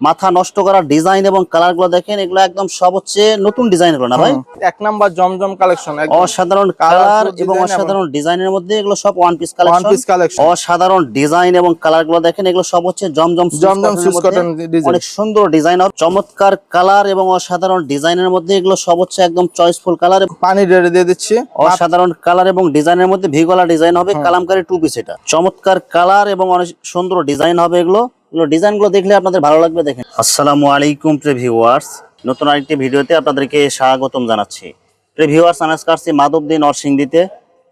মাথা নষ্ট করা ডিজাইন এবং কালারগুলো দেখেন এগুলো একদম সব হচ্ছে নতুন ডিজাইনগুলো না ভাই? এক নাম্বার জমজম কালেকশন অসাধারণ কালার এবং অসাধারণ ডিজাইনের মধ্যে এগুলো সব one piece collection piece collection অসাধারণ ডিজাইন এবং কালারগুলো দেখেন এগুলো সব হচ্ছে জমজম জমজম অনেক সুন্দর ডিজাইন হবে চমৎকার কালার এবং অসাধারণ ডিজাইনের মধ্যে এগুলো সব হচ্ছে একদম চয়েসফুল কালার পানি দিয়ে দিচ্ছি। অসাধারণ কালার এবং ডিজাইনের মধ্যে ভিগলা ডিজাইন হবে কালামকারী টু পিস এটা। চমৎকার কালার এবং অনেক সুন্দর ডিজাইন হবে এগুলো। এগুলো ডিজাইনগুলো দেখলে আপনাদের ভালো লাগবে, দেখেন। আসসালামু আলাইকুম প্রে ভিউয়ার্স নতুন আরেকটি ভিডিওতে আপনাদেরকে স্বাগতম জানাচ্ছি। প্রে ভিউয়ার্স আনাজ কাটছি মাধবদী, নরসিংদীতে।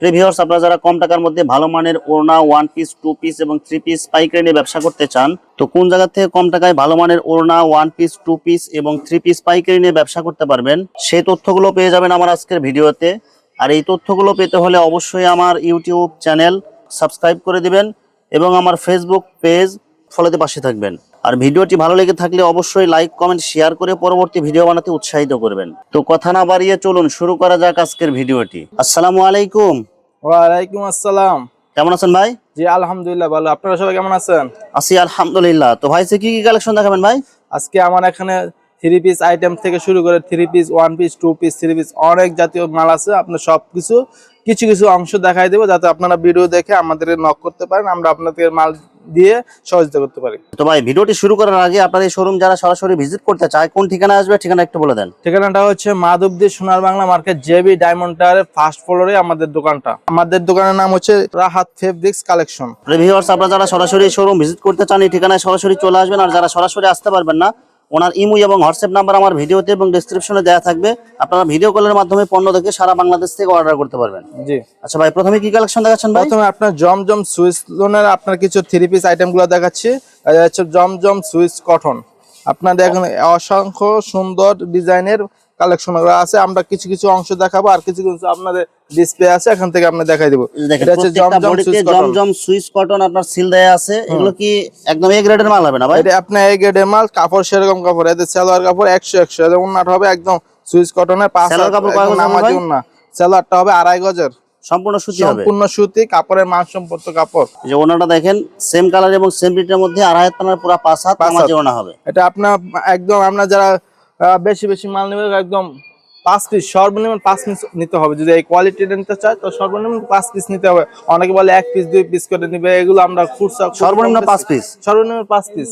প্রে ভিউয়ার্স আপনারা যারা কম টাকার মধ্যে ভালো মানের ওড়না ওয়ান পিস টু পিস এবং থ্রি পিস পাইকারি নিয়ে ব্যবসা করতে চান, তো কোন জায়গা থেকে কম টাকায় ভালো মানের ওড়না ওয়ান পিস টু পিস এবং থ্রি পিস পাইকারি নিয়ে ব্যবসা করতে পারবেন, সেই তথ্যগুলো পেয়ে যাবেন আমার আজকের ভিডিওতে। আর এই তথ্যগুলো পেতে হলে অবশ্যই আমার ইউটিউব চ্যানেল সাবস্ক্রাইব করে দিবেন এবং আমার ফেসবুক পেজ ফলোতে পাশে থাকবেন। আর ভিডিওটি ভালো লেগে থাকলে অবশ্যই লাইক কমেন্ট শেয়ার করে পরবর্তী ভিডিও বানাতে উৎসাহিত করবেন। তো কথা না বাড়িয়ে চলুন শুরু করা যাক আজকের ভিডিওটি। আসসালামু আলাইকুম। ওয়ালাইকুম আসসালাম। কেমন আছেন ভাই? জি আলহামদুলিল্লাহ ভালো। আপনারা সবাই কেমন আছেন? আছি আলহামদুলিল্লাহ। তো ভাই সে কি কি কালেকশন দেখাবেন ভাই? আজকে আমার এখানে থ্রি পিস আইটেম থেকে শুরু করে three piece one piece two piece three piece অনেক জাতীয় মাল আছে। আপনার সব কিছু কিছু কিছু অংশ দেখাই দেবো যাতে আপনারা ভিডিও দেখে আমাদের নক করতে পারেন আমরা আপনাদের মাল দিয়ে সহযোগিতা করতে পারি। তো ভাই ভিডিওটি শুরু করার আগে আপনার এই শোরুম যারা সরাসরি ভিজিট করতে চায় কোন ঠিকানা আসবে ঠিকানা একটু বলে দেন। ঠিকানাটা হচ্ছে মাধবদী সোনার বাংলা মার্কেট জেবি ডায়মন্ড টাওয়ারের ফার্স্ট ফ্লোরে আমাদের দোকানটা। আমাদের দোকানের নাম হচ্ছে রাহাত ফেব্রিক্স কালেকশন রিভিউয়ার্স আপনারা যারা সরাসরি শোরুম ভিজিট করতে চান এই ঠিকানায় সরাসরি চলে আসবেন আর যারা সরাসরি আসতে পারবেন না ওনার ইমো এবং হোয়াটসঅ্যাপ নাম্বার আমার ভিডিওতে এবং ডিসক্রিপশনে দেওয়া থাকবে। আপনারা ভিডিও কলের মাধ্যমে পণ্য দেখে সারা বাংলাদেশ থেকে অর্ডার করতে পারবেন। জি। আচ্ছা ভাই প্রথমে কি কালেকশন দেখাচ্ছেন ভাই? প্রথমে আপনার জমজম সুইস লোনের আপনার কিছু থ্রি পিস আইটেমগুলো দেখাচ্ছি। হচ্ছে জমজম সুইস কটন। আপনার দেখেন অসংখ্য সুন্দর ডিজাইনের কালেকশন আছে আমরা কিছু কিছু অংশ দেখাবো আর কিছু কিছু আপনাদের ডিসপ্লে আছে এখান থেকে আমরা দেখাই দেবো। জমজম সুইচ কটন আপনার সিল দেয়া আছে এগুলো কি একদম এ গ্রেডের মাল হবে না ভাই? এটা আপনার এই গ্রেডের মাল কাপড় সেরকম কাপড় এতে সালোয়ার কাপড় একশো একশো এদের উন্নাট হবে একদম সুইচ কটনের পাঁচ কাপড় হবে নামাজি উন্না সালোয়ারটা হবে আড়াই গজের। সম্পূর্ণ সুতি হবে? সম্পূর্ণ সুতি কাপড়ের মান সম্পর্ক কাপড়। যে ওনাটা দেখেন সেম কালার এবং সেম প্রিন্টের মধ্যে আড়াই হাত পানার পুরো পাঁচ হাত নামাজি ওনা হবে। এটা আপনার একদম আপনার যারা বেশি বেশি মাল নেবে একদম পাঁচ পিস সর্বনিম্ন পাঁচ পিস নিতে হবে। যদি এই কোয়ালিটি নিতে চায় তো সর্বনিম্ন পাঁচ পিস নিতে হবে। অনেকে বলে এক পিস দুই পিস করে নিবে এগুলো আমরা খুচরা সর্বনিম্ন পাঁচ পিস সর্বনিম্ন পাঁচ পিস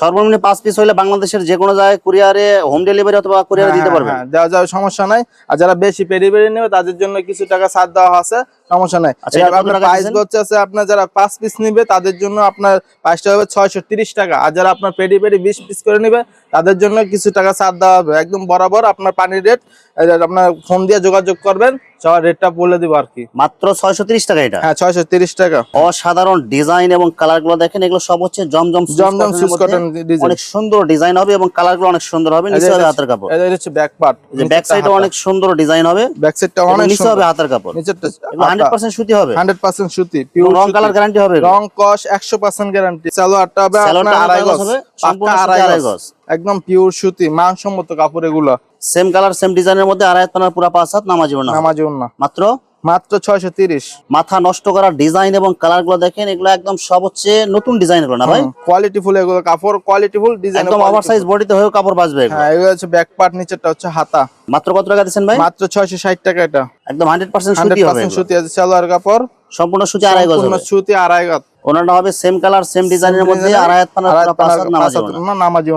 সর্বনিম্ন পাঁচ পিস হলে বাংলাদেশের যে কোনো জায়গায় কুরিয়ারে হোম ডেলিভারি অথবা কুরিয়ারে দিতে পারবেন হ্যাঁ, দেওয়া যাবে সমস্যা নাই। আর যারা বেশি পেরি পেরি নেবে তাদের জন্য কিছু টাকা ছাড় দেওয়া আছে সমস্যা নাই। আচ্ছা, আপনার প্রাইস হচ্ছে আছে আপনার যারা পাঁচ পিস নিবে তাদের জন্য আপনার প্রাইসটা হবে ছয়শো তিরিশ টাকা। আর যারা আপনার পেরি পেরি বিশ পিস করে নিবে তাদের জন্য কিছু টাকা ছাড় দেওয়া হবে। একদম বরাবর আপনার পানির রেট আপনার ফোন দিয়ে যোগাযোগ করবেন সবার রেটটা বলে দিব আর কি। মাত্র ছয়শো ত্রিশ টাকা এটা? হ্যাঁ ছয়শো তিরিশ টাকা। অসাধারণ ডিজাইন এবং কালারগুলো দেখেন এগুলো সব হচ্ছে জমজম জমজম সুইচ কটন অনেক সুন্দর ডিজাইন হবে এবং কালারগুলো অনেক সুন্দর হবে নিচে হবে হাতের কাপড়। এটা হচ্ছে ব্যাক পার্ট যে ব্যাক সাইডে অনেক সুন্দর ডিজাইন হবে ব্যাক সাইডটা অনেক নিচে হবে হাতের কাপড়। নিচেরটা হান্ড্রেড পার্সেন্ট সুতি হবে। হান্ড্রেড পার্সেন্ট সুতি পিওর রং কালার গ্যারান্টি হবে। রং কস একশো পার্সেন্ট গ্যারান্টি সালোয়ারটা হবে আপনার আড়াই গজ। হবে? সম্পূর্ণ আড়াই গজ। একদম পিওর সুতি মানসম্মত কাপড় এগুলো। সেম কালার সেম ডিজাইনের মধ্যে আড়াই পানার পুরো পাঁচ হাত নামাজি ওনা হবে। না। মাত্র মাত্র ছয়শো তিরিশ। মাথা নষ্ট করার ডিজাইন এবং কালারগুলো দেখেন এগুলো একদম সব হচ্ছে নতুন ডিজাইনগুলো না ভাই? কোয়ালিটি ফুল এগুলো কাপড় কোয়ালিটি ফুল ডিজাইন একদম ওভার সাইজ বডিতে হয়েও কাপড় বাঁচবে হ্যাঁ এগুলো হচ্ছে ব্যাক পার্ট নিচেরটা হচ্ছে হাতা। মাত্র কত টাকা দিচ্ছেন ভাই? মাত্র ছয়শো ষাট টাকা এটা। একদম হান্ড্রেড পার্সেন্ট সুতি হবে পার্সেন্ট সুতি আছে সালোয়ার কাপড়। সম্পূর্ণ সুতি আড়াই গজ সম্পূর্ণ সুতি আড়াই গজ। ওনাটা হবে সেম কালার সেম ডিজাইনের মধ্যে আড়াই হাত পানার পুরো পাঁচ নামাজি ওনা। নামাজি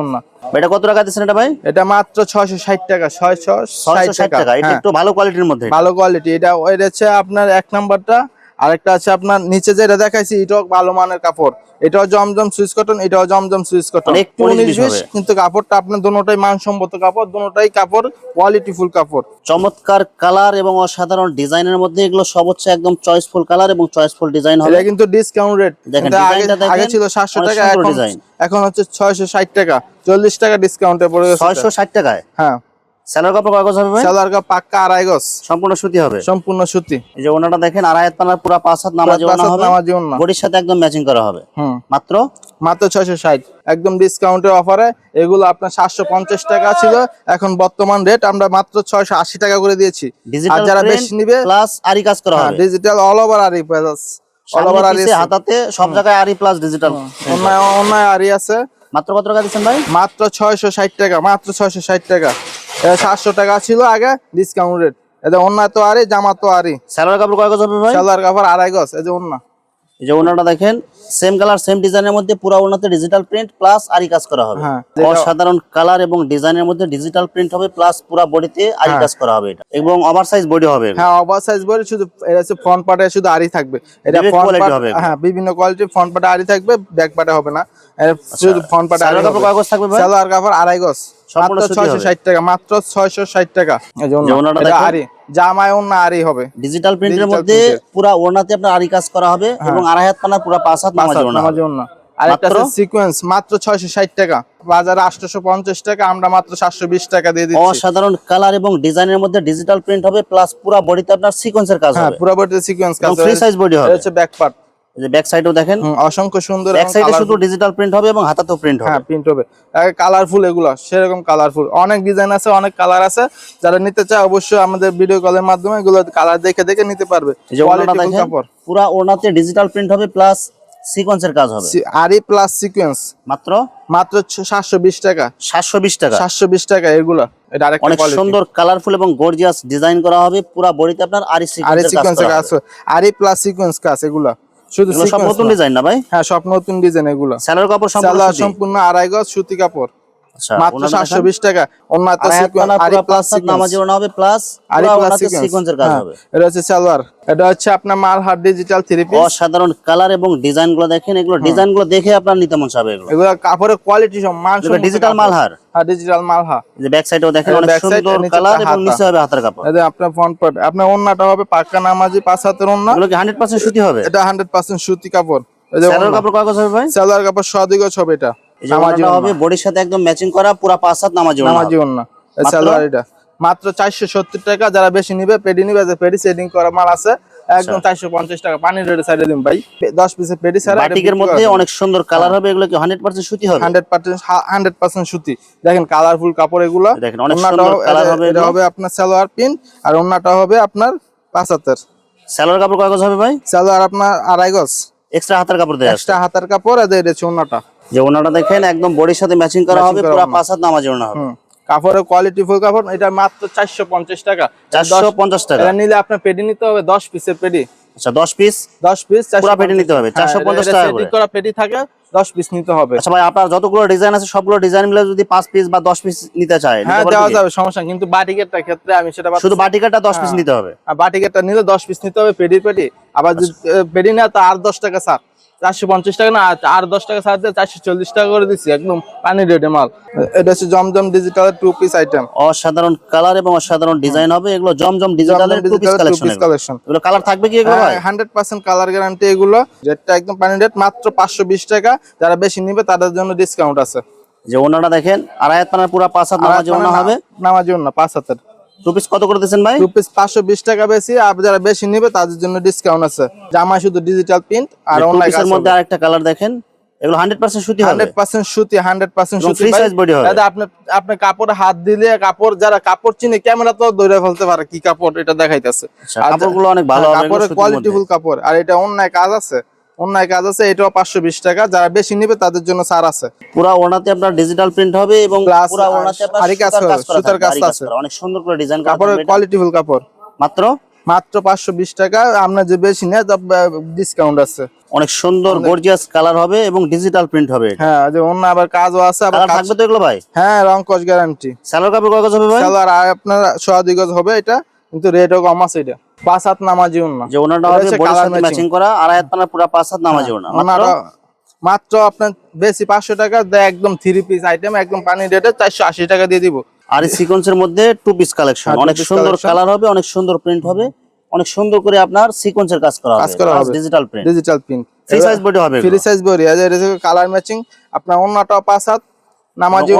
এটা কত টাকা দিচ্ছেন এটা ভাই? এটা মাত্র ছয়শো ষাট টাকা ছয়শো ছয়শো ষাট ষাট টাকা এটা হ্যাঁ। একটু ভালো কোয়ালিটির মধ্যে ভালো কোয়ালিটি এটা এটা হচ্ছে আপনার এক নাম্বারটা আরেকটা আছে আপনার নিচে যেটা দেখাইছি এটাও ভালো মানের কাপড়। এটাও জমজম সুইচ কটন এটাও জমজম সুইচ কটন। মানে একটু উনিশ বিশ কিন্তু কাপড়টা আপনার দুটোটাই মানসম্মত কাপড় দুটোটাই কাপড় কোয়ালিটি ফুল কাপড়। চমৎকার কালার এবং অসাধারণ ডিজাইনের মধ্যে এগুলো সব হচ্ছে একদম চয়েসফুল কালার এবং চয়েসফুল ডিজাইন হবে। এটা কিন্তু ডিসকাউন্ট রেট দেখেন, আগে আগে ছিল সাতশো অনেক টাকা এখন হচ্ছে ছয়শো ষাট টাকা চল্লিশ টাকা ডিসকাউন্টে পড়ে গেছে ছয়শো ষাট টাকায়? হ্যাঁ। স্যালোর কাপড় কাগজ হবে ভাই? সালোয়ার কাপড় পাক্কা আড়াই গজ। সম্পূর্ণ সুতি হবে? সম্পূর্ণ সুতি। এই যে ওনাটা দেখেন আড়াই হাত পানার পুরো পাঁচ হাত নামাজি ওনা হবে। নামাজি না বডির সাথে একদম ম্যাচিং করা হবে। হুম। মাত্র? মাত্র ছয়শো ষাট। একদম ডিসকাউন্টের অফারে এগুলো আপনার সাতশো পঞ্চাশ টাকা ছিল। এখন বর্তমান রেট আমরা মাত্র ছয়শো আশি টাকা করে দিয়েছি। আর যারা বেশি নিবে প্লাস আরি কাজ করা হবে। ডিজিটাল অল ওভার আরি অল ওভার আরি হাতাতে সব জায়গায় আরি প্লাস ডিজিটাল অন্যায় আরি আছে। মাত্র কত টাকা দিচ্ছেন ভাই? মাত্র ছয়শো ষাট টাকা মাত্র ছয়শো ষাট টাকা। এটা সাতশো টাকা ছিল আগে ডিসকাউন্ট রেট এটা অন্য তো আরে জামা তো আরই। স্যালোয়ার কাপড় কয় গজ ভাই? সালোয়ার কাপড় আড়াই গজ এই যে অন্য এই যে ওনাটা দেখেন সেম কালার সেম ডিজাইনের মধ্যে পুরো ওনাতে ডিজিটাল প্রিন্ট প্লাস আরি কাজ করা হবে। হ্যাঁ অসাধারণ কালার এবং ডিজাইনের মধ্যে ডিজিটাল প্রিন্ট হবে প্লাস পুরো বডিতে আরি কাজ করা হবে এটা। এবং ওভার সাইজ বডি হবে হ্যাঁ সাইজ বলে শুধু এটা হচ্ছে ফ্রন্ট পার্টে শুধু থাকবে। এটা ফ্রন্ট পার্ট হবে। হ্যাঁ বিভিন্ন কোয়ালিটির ফ্রন্ট পার্টে থাকবে ব্যাক পার্টে হবে না। শুধু ফ্রন্ট পার্টে আড়ি সালোয়ার কাপড় কয় গজ থাকবে ভাই? সালোয়ার কাপড় আড়াই গজ। ষাট টাকা মাত্র ছয়শো ষাট টাকা। এই জন্য যে ওনাটা এটা দেখেন। আড়ি। জামায় অন্য আড়ি হবে। ডিজিটাল প্রিন্টের মধ্যে print ওনাতে আপনার আরি কাজ করা হবে এবং আড়াই হাত পানা পুরো পাঁচ হাত নামাজ ওনা হবে। নামাজি অন্য আরেকটা মাত্র? আছে সিকোয়েন্স মাত্র ছয়শো ষাট টাকা। বাজারে আটশোশো পঞ্চাশ টাকা আমরা মাত্র সাতশো বিশ টাকা দিয়ে দিচ্ছি। অসাধারণ কালার এবং ডিজাইনের মধ্যে ডিজিটাল প্রিন্ট হবে প্লাস পুরো বডিতে আপনার সিকোয়েন্সের কাজ হ্যাঁ হবে। পুরো বডিতে সিকোয়েন্স কাজ ফ্রি সাইজ বডি এটা হবে। হচ্ছে ব্যাক পার্ট এই যে ব্যাক সাইডেও দেখেন। অসংখ্য সুন্দর ব্যাক সাইডে শুধু ডিজিটাল প্রিন্ট হবে এবং হাতাতেও প্রিন্ট হবে। হ্যাঁ প্রিন্ট হবে। কালারফুল এগুলো সেরকম কালারফুল অনেক ডিজাইন আছে অনেক কালার আছে। যারা নিতে চায় অবশ্যই আমাদের ভিডিও কলের মাধ্যমে এগুলো কালার দেখে দেখে নিতে পারবে। এই যে ওনাটা দেখেন পুরো ওনাতে ডিজিটাল প্রিন্ট হবে প্লাস সিকোয়েন্সের কাজ হবে। প্লাস সিকোয়েন্স মাত্র? মাত্র সাতশো বিশ টাকা। সাতশো বিশ টাকা। সাতশো বিশ টাকা এগুলো। এটা আরেকটা অনেক সুন্দর কালারফুল এবং গর্জিয়াস ডিজাইন করা হবে। পুরো বডিতে আপনার সিকোয়েন্সের কাজ প্লাস সিকোয়েন্স কাজ এগুলো। শুধু সব নতুন ডিজাইন না ভাই? হ্যাঁ সব নতুন ডিজাইন এগুলো। স্যালার কাপড় সম্পূর্ণ। আড়াই গজ সুতি কাপড়। মাত্র ওনাটা সাতশো দেখেন। বিশ টাকা। অন্য একটা আড়াই হাত সিকোয়েন্স আরি প্লাস পাঁচ ওনা হবে প্লাস আরি প্লাস সিকোয়েন্সের কাজ হবে। এটা হচ্ছে সালোয়ার। এটা হচ্ছে আপনার মালহার ডিজিটাল থ্রি পিস অসাধারণ কালার এবং ডিজাইনগুলো দেখেন এগুলো ডিজাইনগুলো দেখে আপনার নিতে মন চাবে এগুলো। এগুলো কাপড়ের কোয়ালিটি সব মান ডিজিটাল মালহার। হ্যাঁ ডিজিটাল মালহা এই যে ব্যাক সাইডেও দেখেন অনেক সুন্দর কালার এবং নিচে হবে হাতের কাপড়। এটা আপনার ফ্রন্ট পার্ট আপনার ওন্নাটা হবে নামাজি পাঁচ হাতের ওন্না। এগুলো কি হান্ড্রেড পার্সেন্ট সুতি হবে? এটা হান্ড্রেড পার্সেন্ট সুতি কাপড়। কাপড় কয় গজ হবে ভাই? সালোয়ার কাপড় হবে এটা। নামাজি হবে বডির সাথে একদম ম্যাচিং করা পুরো পাঁচ হাত নামাজি ওনা নামাজি ওন্না সালোয়ার এটা মাত্র চারশো সত্তর টাকা যারা বেশি নিবে পেডি নিবে যে পেডি সেটিং করা মাল আছে একদম আচ্ছা। চারশো পঞ্চাশ টাকা পানির রেটে সাইডে দিন ভাই। দশ পিসের পেডি ছাড়া বাটিকের মধ্যে অনেক সুন্দর কালার হবে এগুলো কি হান্ড্রেড পার্সেন্ট সুতি হবে? হান্ড্রেড পার্সেন্ট হান্ড্রেড পার্সেন্ট সুতি। দেখেন কালারফুল কাপড় এগুলো। দেখেন, অনেক সুন্দর হবে- এটা- হবে এটা হবে আপনার সালোয়ার পিন আর ওন্নাটা হবে আপনার পাঁচ হাতের। স্যালোর কাপড় কয় গজ হবে ভাই? সালোয়ার আপনার আড়াই গজ। এক্সট্রা হাতের কাপড় আছে। এক্সট্রা হাতার কাপড় আর ওন্নাটা। যে ওনাটা দেখেন একদম বডির সাথে ম্যাচিং করা হবে পুরো। পাঁচ হাত নামাজি ওনা হবে। কাপড়ের কোয়ালিটি ফুল কাপড় এটা মাত্র চারশো পঞ্চাশ টাকা। চারশো পঞ্চাশ টাকা। এটা নিলে আপনার পেডি নিতে হবে দশ পিসের পেডি। আচ্ছা দশ পিস দশ পিস পুরা পেটি নিতে হবে, 450 টাকা করে। করা পেটি থাকে দশ পিস নিতে হবে। আচ্ছা ভাই আপনার যতগুলো ডিজাইন আছে সবগুলো ডিজাইন মিলে যদি পাঁচ পিস বা দশ পিস নিতে চায় হ্যাঁ দেওয়া যাবে সমস্যা কিন্তু বাটিকেরটা ক্ষেত্রে আমি সেটা শুধু বাটিকাটা দশ পিস নিতে হবে? আর বাটিকেরটা নিলে দশ পিস নিতে হবে পেডির পেটি আবার যদি আচ্ছা। পেডি না তো আর দশ টাকা ছাড়। চারশো পঞ্চাশ টাকা না আর- দশ টাকা ছাড় দিয়ে চারশো চল্লিশ টাকা করে দিচ্ছি একদম পানি রেটে মাল। এটা হচ্ছে জমজম ডিজিটাল টু পিস আইটেম অসাধারণ কালার এবং অসাধারণ ডিজাইন হবে এগুলো জমজম ডিজিটালের টু পিস কালেকশন এগুলো। কালার থাকবে কি এগুলো হান্ড্রেড পার্সেন্ট কালার গ্যারান্টি এগুলো। রেটটা একদম পানি রেট মাত্র পাঁচশো বিশ টাকা। যারা বেশি নিবে তাদের জন্য ডিসকাউন্ট আছে। যে ওনাটা দেখেন আড়াই হাত পানার পুরো পাঁচ হাত নামাজি ওনা হবে। নামাজি না পাঁচ হাতের। টু পিস কত করে দিচ্ছেন ভাই? টু পিস টাকা বেশি আর যারা বেশি নিবে তাদের জন্য ডিসকাউন্ট আছে। জামা শুধু ডিজিটাল প্রিন্ট আর অনলাইন পিসের মধ্যে আরেকটা কালার দেখেন। এগুলো সুতি হবে। সুতি হবে। দাদা আপনি আপনি কাপড়ে হাত দিলে কাপড় যারা কাপড় চিনে ক্যামেরা তো ধরে ফেলতে পারে কি কাপড় এটা দেখাইতেছে। আচ্ছা, কাপড়গুলো অনেক ভালো হবে, কাপড়ের সুতির কোয়ালিটি মধ্যে। ফুল কাপড়। আর এটা অন্যায় কাজ আছে। অন্যায় কাজ আছে এটাও পাঁচশো বিশ টাকা। যারা বেশি নিবে তাদের জন্য ছাড় আছে। পুরা ওনাতে আপনার ডিজিটাল প্রিন্ট হবে এবং Plus ওনাতে আপনার সুতার কাজ করা সুতার থাকবে, কাজ আরি কাজ আছে। অনেক সুন্দর করে ডিজাইন করা কাপড়ের থাকবে এটা। কোয়ালিটি ফুল কাপড়। মাত্র? মাত্র পাঁচশো বিশ টাকা আপনার যে বেশি নেয় ডিসকাউন্ট আছে। অনেক সুন্দর গর্জিয়াস কালার হবে এবং ডিজিটাল প্রিন্ট হবে হ্যাঁ যে অন্য আবার কাজও আছে আবার থাকবে তো এগুলো ভাই? হ্যাঁ রং কস গ্যারান্টি স্যালোর কাপড় কয় গজ হবে ভাই? আর আপনার সোয়াদি গজ হবে এটা কিন্তু রেটও কম আছে এটা। পাঁচ হাত নামাজি না যে ওনাটা হবে বডির সাথে ম্যাচিং করা আড়াই হাত পানার পুরো পাঁচ হাত নামাজি ওনা মাত্র? আপনার বেশি পাঁচশো টাকা দেয় একদম থ্রি পিস আইটেম একদম পানি রেটে চারশো আশি টাকা দিয়ে দিব। আর এই সিকোয়েন্সের মধ্যে টু পিস কালেকশন অনেক সুন্দর কালার হবে অনেক সুন্দর প্রিন্ট হবে অনেক সুন্দর করে আপনার সিকোয়েন্সের কাজ করা কাজ করা হবে। Digital print digital print free size body হবে ফ্রি সাইজ বড়ি আছে এটা কালার ম্যাচিং আপনার পাঁচ হাত নামাজি।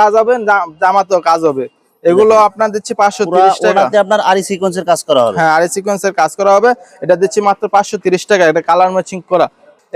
কাজ হবে। জামাতেও কাজ হবে। এগুলো আপনার দিচ্ছি পাঁচশো তিরিশ টাকা। আপনার আরি সিকোয়েন্সের কাজ করা হবে। হ্যাঁ আর সিকোয়েন্সের কাজ করা হবে। এটা দিচ্ছি মাত্র পাঁচশো তিরিশ টাকা। এটা কালার ম্যাচিং করা।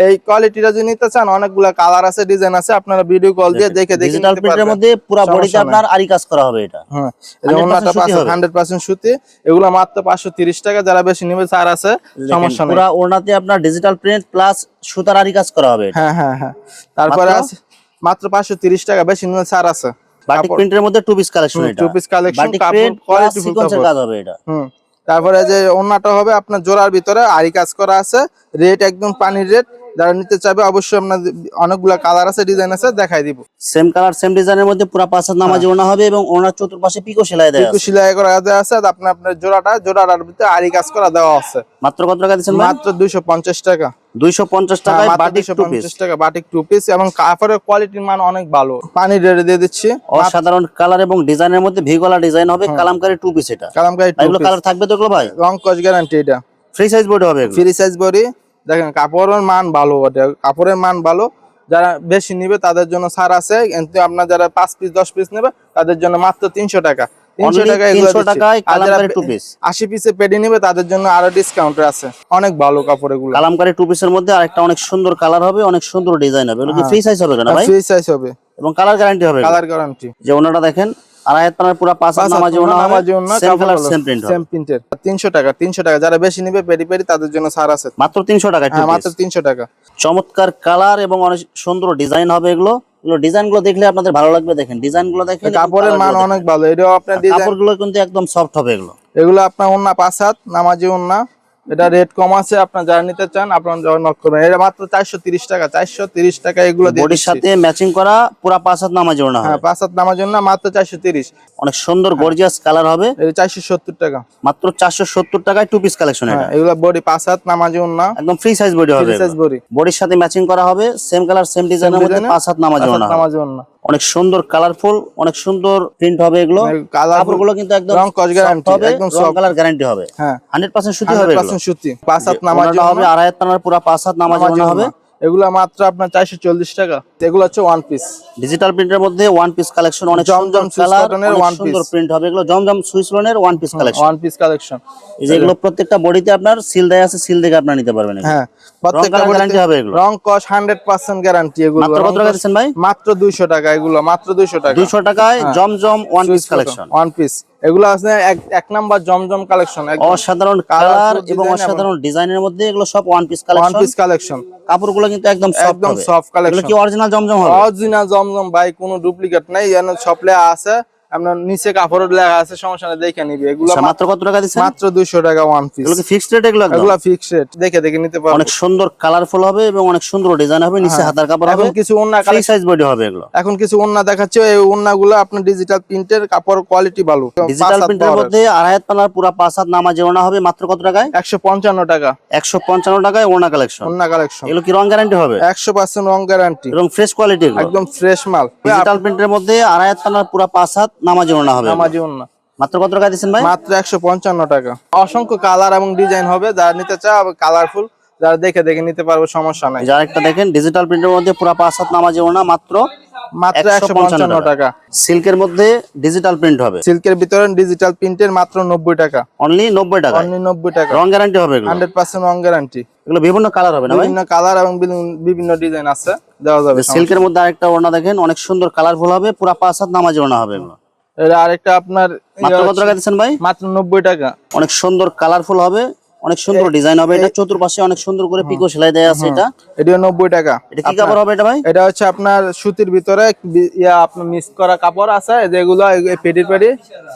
এই কোয়ালিটিটা যদি নিতে চান অনেকগুলো কালার আছে ডিজাইন আছে আপনারা ভিডিও কল দিয়ে দেখে দেখে ডিজিটাল প্রিন্টের মধ্যে পুরো বডিতে আপনার আরি কাজ করা হবে এটা। হ্যাঁ 100% সুতি হবে। হান্ড্রেড পার্সেন্ট সুতি এগুলো মাত্র পাঁচশো তিরিশ টাকা। যারা বেশি নিবে স্যার আছে সমস্যা নেই। পুরো ওনাতে আপনার ডিজিটাল প্রিন্ট প্লাস সুতার আরি কাজ করা হবে এটা। হ্যাঁ হ্যাঁ হ্যাঁ। তারপরে আছে মাত্র পাঁচশো তিরিশ টাকা। বেশি নিলে ছাড় আছে। বাটিক প্রিন্টের মধ্যে টু পিস কালেকশন এটা। piece collection, বাটিক কাপড় সিকোয়েন্সের কাজ হবে এটা। হুম তারপরে যে ওন্নাটা হবে আপনার জোড়ার ভিতরে আরি কাজ করা আছে। রেট একদম পানির রেট যারা নিতে চাইবে অবশ্যই আপনার অনেকগুলা কালার আছে ডিজাইন আছে দেখাই দিব। সেম কালার সেম ডিজাইনের মধ্যে পুরো পাঁচ হাত নামাজি ওনা হবে এবং ওনার চতুর্পাশে পিকো সেলাই দেওয়া আছে। সেলাই করা দেওয়া আছে আর আপনার জোড়াটা জোড়াটার ভিতরে আরি কাজ করা দেওয়া আছে। মাত্র কত টাকা দিচ্ছেন মাত্র দুইশো পঞ্চাশ টাকা। দুইশো পঞ্চাশ হ্যাঁ, বাটিক টু পিস টাকা বাটিক টু পিস এবং কাপড়ের কোয়ালিটির মান অনেক ভালো। পানি রেডি দিয়ে দিচ্ছি। অসাধারণ কালার এবং ডিজাইনের মধ্যে ভিগলা ডিজাইন হবে কালামকারী টু পিস এটা। কালামকারী এগুলো কালার থাকবে তো ভাই? কস গ্যারান্টি এটা। ফ্রি সাইজ হবে ফ্রি সাইজ বডি দেখেন কাপড়ের মান ভালো কাপড়ের মান ভালো। যারা বেশি নিবে তাদের জন্য ছাড় আছে। কিন্তু আপনার যারা পাঁচ পিস দশ পিস নেবে তাদের জন্য মাত্র তিনশো টাকা। 300। আশি পিসে পেডি নিবে তাদের জন্য আরও ডিসকাউন্ট আছে। অনেক ভালো কাপড় এগুলো। কালামকারী টু পিসের মধ্যে আরেকটা অনেক সুন্দর কালার হবে অনেক সুন্দর ডিজাইন হবে। এগুলো ফ্রি সাইজ হবে না ভাই? ফ্রি সাইজ হবে। এবং কালার গ্যারান্টি হবে কালার গ্যারান্টি যে ওনাটা দেখেন পুরো পাঁচ সেম প্রিন্টের টাকা তিনশো টাকা। যারা বেশি নিবে পেডি পেডি তাদের জন্য ছাড় আছে। মাত্র টাকা হ্যাঁ মাত্র তিনশো টাকা। চমৎকার কালার এবং অনেক সুন্দর ডিজাইন হবে এগুলো। এগুলো ডিজাইনগুলো দেখলে আপনাদের ভালো লাগবে দেখেন। ডিজাইনগুলো দেখেন কাপড়ের মান অনেক ভালো এটাও আপনার ডিজাইন কাপড়গুলো কিন্তু একদম সফট হবে এগুলো। এগুলো আপনার ওন্না পাঁচ হাত নামাজি ওন্না এটা রেট কম আছে আপনার যারা নিতে চান আপনার যখন নক করবেন। এটা মাত্র চারশো তিরিশ টাকা চারশো তিরিশ টাকা এগুলো বডির সাথে ম্যাচিং করা পুরো পাঁচ হাত নামাজি ওনা হ্যাঁ। পাঁচ হাত নামার জন্য মাত্র চারশো তিরিশ। অনেক সুন্দর গর্জিয়াস কালার হবে। এটা চারশো সত্তর টাকা। মাত্র চারশো সত্তর টাকায় টু পিস কালেকশন এটা। এগুলো বডি পাঁচ হাত নামাজি ওন্না একদম ফ্রি সাইজ বডি হবে সাইজ বডি বডির সাথে ম্যাচিং করা হবে সেম কালার সেম ডিজাইনের মধ্যে পাঁচ হাত ওনা হবে। নামাজি ওন্না অনেক সুন্দর কালারফুল অনেক সুন্দর প্রিন্ট হবে এগুলো। কালার কাপড়গুলো কিন্তু একদম রং কস গ্যারান্টি হবে একদম সব কালার গ্যারান্টি হবে। হ্যাঁ। হান্ড্রেড পার্সেন্ট সুতি হবে 100% সুতি পাঁচ হাত নামাজ হবে আড়াই হাত টানার পুরো পাঁচ হাত নামাজ হবে। এগুলো মাত্র আপনার চারশো চল্লিশ টাকা। এগুলো হচ্ছে ওয়ান পিস ডিজিটাল প্রিন্টের মধ্যে ওয়ান পিস কালেকশন অনেক জমজম সুন্দর সুইস কালার কটনের অনেক one সুন্দর piece। প্রিন্ট হবে। এগুলো জমজম সুইস লোনের one piece collection one piece collection এই যে এগুলো প্রত্যেকটা বডিতে আপনার সিল দেয়া আছে সিল দেখে আপনারা নিতে পারবেন হ্যাঁ প্রত্যেকটা গ্যারান্টি হবে এগুলো। রং কস হান্ড্রেড পার্সেন্ট গ্যারান্টি এগুলো। মাত্র কত টাকা দিচ্ছেন ভাই? মাত্র দুইশো টাকা এগুলো মাত্র দুইশো টাকা। দুইশো টাকায় জমজম one piece collection one piece এগুলো আছে এক নাম্বার জমজম কালেকশন অসাধারণ কালার এবং অসাধারণ ডিজাইনের মধ্যে এগুলো সব one piece one piece collection কাপড়গুলো কিন্তু একদম সফট একদম সফট কালেকশন কি অরিজিনাল জমজম হবে? অরিজিনাল জমজম ভাই কোনো ডুপ্লিকেট নাই যেন আছে আপনার নিচে কাপড় লেখা আছে সমস্যা নেই দেখে নিবি। এগুলো আচ্ছা, মাত্র কত টাকা দিচ্ছেন? মাত্র দুইশো টাকা ওয়ান পিস এগুলো ফিক্সড রেট এগুলো? এগুলো ফিক্স রেট দেখে দেখে নিতে পারব। অনেক সুন্দর কালারফুল হবে এবং অনেক সুন্দর ডিজাইন হবে নিচে হাতার কাপড় হবে হ্যাঁ। এখন কিছু অন্য ফ্রি সাইজ বডি হবে এগুলো। এখন কিছু ওন্না দেখাচ্ছে এই ওন্নাগুলো আপনার ডিজিটাল প্রিন্টের কাপড় কোয়ালিটি ভালো। ডিজিটাল প্রিন্টের মধ্যে আড়াই হাত পানার পুরো পাঁচ হাত নামাজে ওনা হবে মাত্র কত টাকায়? একশো পঞ্চান্ন টাকা। একশো পঞ্চান্ন টাকায় ওনা কালেকশন ওন্না কালেকশন এগুলো কি রং গ্যারান্টি হবে? একশো পার্সেন্ট রং গ্যারান্টি এবং ফ্রেশ কোয়ালিটি একদম ফ্রেশ মাল। ডিজিটাল প্রিন্টের মধ্যে আড়াই হাত পানার পুরো পাঁচ হাত নামাজে ওনা হবে। নামাজি ওন্না মাত্র কত টাকা দিচ্ছেন ভাই? মাত্র একশো পঞ্চান্ন টাকা। অসংখ্য কালার এবং ডিজাইন হবে। যারা নিতে চায় কালারফুল যারা দেখে দেখে নিতে পারবে সমস্যা নাই। যার একটা দেখেন ডিজিটাল প্রিন্টের মধ্যে পুরো পাঁচ হাত নামাজে ওনা মাত্র মাত্র একশো পঞ্চান্ন টাকা। সিল্কের মধ্যে ডিজিটাল প্রিন্ট হবে। সিল্কের ভিতরে ডিজিটাল প্রিন্টের মাত্র নব্বই টাকা। অনলি নব্বই টাকা অনলি নব্বই টাকা। রং গ্যারান্টি হবে হান্ড্রেড পার্সেন্ট রং গ্যারান্টি এগুলো বিভিন্ন কালার হবে না বিভিন্ন কালার এবং বিভিন্ন- ডিজাইন আছে। দেওয়া যাবে সিল্কের মধ্যে আরেকটা ওড়না দেখেন অনেক সুন্দর কালারফুল হবে। পুরো পাঁচ হাত নামাজি ওড়না হবে এগুলো। এটা আরেকটা আপনার ইয়ে মাত্র কত টাকা দিচ্ছেন ভাই? মাত্র নব্বই টাকা। অনেক সুন্দর কালারফুল হবে অনেক সুন্দর ডিজাইন হবে এটা চতুর্পাশে অনেক সুন্দর করে পিকো সেলাই দেয়া আছে এটা। এটিও নব্বই টাকা। এটা কি কাপড় হবে এটা ভাই? এটা হচ্ছে আপনার সুতির ভিতরে ইয়া আপনার মিক্স করা কাপড় আছে যেগুলো পেটির পেটি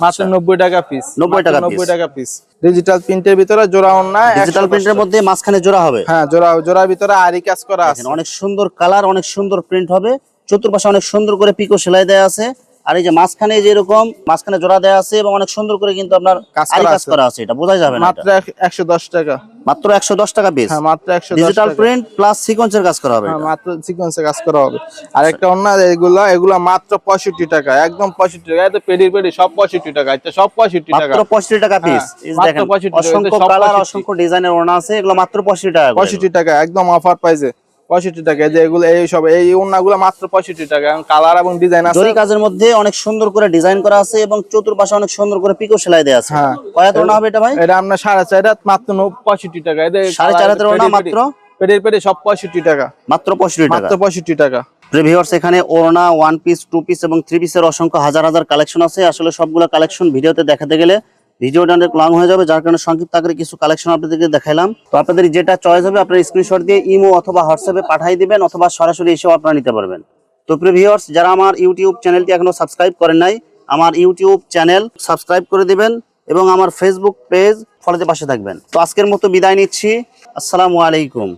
মাত্র নব্বই টাকা পিস 90 টাকা নব্বই। টাকা পিস ডিজিটাল প্রিন্টের ভিতরে জোড়া অন্য ডিজিটাল প্রিন্টের মধ্যে মাঝখানে জোড়া হবে। হ্যাঁ জোড়া জোড়ার ভিতরে আরি কাজ করা আছে। অনেক সুন্দর কালার অনেক সুন্দর প্রিন্ট হবে চতুর্পাশে অনেক সুন্দর করে পিকো সেলাই দেয়া আছে। আর এই যে মাঝখানে যেরকম মাঝখানে জোড়া দেয়া আছে এবং অনেক সুন্দর করে কিন্তু আপনার কাজ করা আছে। এটা বোঝা যাবে না মাত্র একশো দশ টাকা। মাত্র একশো দশ টাকা পিস হ্যাঁ মাত্র একশো দশ ডিজিটাল প্রিন্ট প্লাস সিকোয়েন্সের কাজ করা হবে হ্যাঁ, মাত্র সিকোয়েন্সে কাজ করা হবে। আর একটা অন্য এগুলা এগুলা মাত্র পঁয়ষট্টি টাকা একদম পঁয়ষট্টি টাকা। এত পেডি পেডি সব পঁয়ষট্টি টাকা এটা সব পঁয়ষট্টি টাকা। মাত্র পঁয়ষট্টি টাকা পিস হ্যাঁ, দেখেন অসংখ্য কালার অসংখ্য ডিজাইনের ওড়না আছে এগুলো মাত্র পঁয়ষট্টি টাকা করে। পঁয়ষট্টি টাকা একদম অফার পাইছে পঁয়ষট্টি টাকা। যে এগুলো এই সব এই ওনাগুলো মাত্র পঁয়ষট্টি টাকা। কালার এবং ডিজাইন আছে। কাজের মধ্যে অনেক সুন্দর করে ডিজাইন করা আছে এবং চতুর্পাশে অনেক সুন্দর করে পিকো সেলাই দেয়া আছে। হ্যাঁ। কয়াত হবে এটা ভাই? এটা আপনার সাড়ে চার হাত মাত্র পঁয়ষট্টি টাকা। সাড়ে চার হাতের ওড়না মাত্র? পেডের পেডে সব পঁয়ষট্টি টাকা। মাত্র পঁয়ষট্টি টাকা। মাত্র পঁয়ষট্টি টাকা। ভিউয়ার্স এখানে ওড়না ওয়ান পিস টু পিস এবং থ্রি পিসের অসংখ্য হাজার হাজার কালেকশন আছে। আসলে সবগুলো কালেকশন ভিডিওতে দেখাতে গেলে ভিডিওটা অনেক লং হয়ে যাবে, যার কারণে সংক্ষিপ্ত আকারে কিছু কালেকশন আপনাদেরকে দেখালাম তো আপনাদের যেটা চয়েস হবে, আপনার স্ক্রিনশট দিয়ে ইমো অথবা হোয়াটসঅ্যাপে পাঠিয়ে দিবেন, অথবা সরাসরি এসেও আপনারা নিতে পারবেন। তো প্রিভিউয়ার্স যারা আমার ইউটিউব চ্যানেলটি এখনও সাবস্ক্রাইব করেন নাই, আমার ইউটিউব চ্যানেল সাবস্ক্রাইব করে দিবেন এবং আমার ফেসবুক পেজ ফলোতে পাশে থাকবেন। তো আজকের মতো বিদায় নিচ্ছি। আসসালামু আলাইকুম।